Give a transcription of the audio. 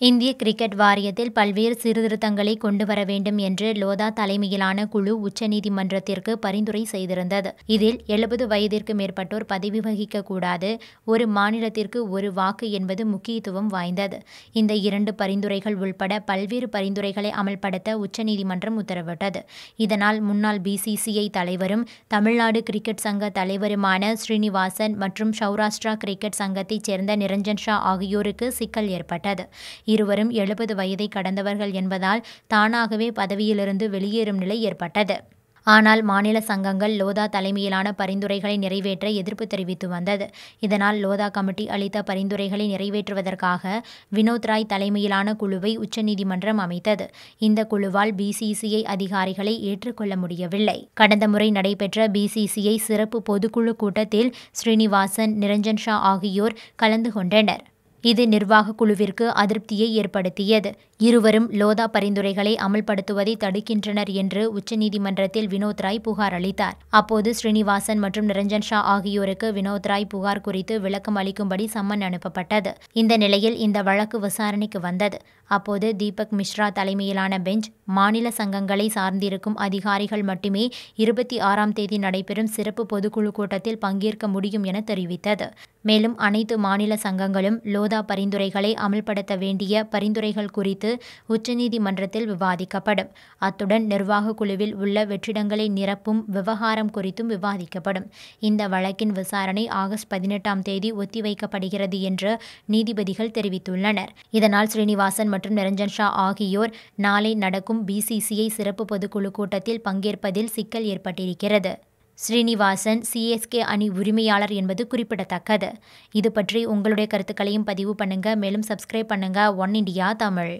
இந்திய கிரிக்கெட் வாரியத்தில் பல்வேறு சீர்திருத்தங்களை கொண்டு வர வேண்டும் என்று லோதா தலைமையிலான குழு உச்சநீதிமன்றத்திற்கு பரிந்துரை செய்திருந்தது. இதில் எழுபது வயதிற்கு மேற்பட்டோர் பதவி வகிக்கக்கூடாது ஒரு மாநிலத்திற்கு ஒரு வாக்கு என்பது முக்கியத்துவம் வாய்ந்தது. இந்த இரண்டு பரிந்துரைகள் உள்பட பல்வேறு பரிந்துரைகளை அமல்படுத்த உச்சநீதிமன்றம் உத்தரவிட்டது. இதனால் முன்னாள் பிசிசிஐ தலைவரும் தமிழ்நாடு கிரிக்கெட் சங்க தலைவருமான ஸ்ரீனிவாசன் மற்றும் சௌராஷ்டிரா கிரிக்கெட் சங்கத்தைச் சேர்ந்த நிரஞ்சன் ஷா ஆகியோருக்கு சிக்கல் ஏற்பட்டது. இருவரும் எழுபது வயதை கடந்தவர்கள் என்பதால் தானாகவே பதவியிலிருந்து வெளியேறும் நிலை ஏற்பட்டது. ஆனால் மாநில சங்கங்கள் லோதா தலைமையிலான பரிந்துரைகளை நிறைவேற்ற எதிர்ப்பு தெரிவித்து வந்தது. இதனால் லோதா கமிட்டி அளித்த பரிந்துரைகளை நிறைவேற்றுவதற்காக வினோத் ராய் தலைமையிலான குழுவை உச்சநீதிமன்றம் அமைத்தது. இந்த குழுவால் பிசிசிஐ அதிகாரிகளை ஏற்றுக்கொள்ள முடியவில்லை. கடந்த முறை நடைபெற்ற பிசிசிஐ சிறப்பு பொதுக்குழு கூட்டத்தில் ஸ்ரீனிவாசன் நிரஞ்சன் ஷா ஆகியோர் கலந்து கொண்டனர். இது நிர்வாக குழுவிற்கு அதிருப்தியை ஏற்படுத்தியது. இருவரும் லோதா பரிந்துரைகளை அமல்படுத்துவதை தடுக்கின்றனர் என்று உச்சநீதிமன்றத்தில் வினோத் ராய் புகார் அளித்தார். அப்போது ஸ்ரீனிவாசன் மற்றும் நிரஞ்சன் ஷா ஆகியோருக்கு வினோத் ராய் புகார் குறித்து விளக்கம் அளிக்கும்படி சம்மன் அனுப்பப்பட்டது. இந்த நிலையில் இந்த வழக்கு விசாரணைக்கு வந்தது. அப்போது தீபக் மிஸ்ரா தலைமையிலான பெஞ்ச் மாநில சங்கங்களை சார்ந்திருக்கும் அதிகாரிகள் மட்டுமே இருபத்தி ஆறாம் தேதி நடைபெறும் சிறப்பு பொதுக்குழு கூட்டத்தில் பங்கேற்க முடியும் என தெரிவித்தது. மேலும் அனைத்து மாநில சங்கங்களும் லோதா பரிந்துரைகளை அமல்படுத்த வேண்டிய பரிந்துரைகள் குறித்து குறித்து உச்சநீதிமன்றத்தில் விவாதிக்கப்படும். அத்துடன் நிர்வாக குழுவில் உள்ள வெற்றிடங்களை நிரப்பும் விவகாரம் குறித்தும் விவாதிக்கப்படும். இந்த வழக்கின் விசாரணை ஆகஸ்ட் பதினெட்டாம் தேதி ஒத்திவைக்கப்படுகிறது என்று நீதிபதிகள் தெரிவித்துள்ளனர். இதனால் ஸ்ரீனிவாசன் மற்றும் நிரஞ்சன் ஷா ஆகியோர் நாளை நடக்கும் பிசிசிஐ சிறப்பு பொதுக்குழு கூட்டத்தில் பங்கேற்பதில் சிக்கல் ஏற்பட்டிருக்கிறது. ஸ்ரீனிவாசன் சிஎஸ்கே அணி உரிமையாளர் என்பது குறிப்பிடத்தக்கது. இது பற்றி உங்களுடைய கருத்துக்களையும் பதிவு பண்ணுங்க. மேலும் சப்ஸ்கிரைப் பண்ணுங்க. One India Tamil.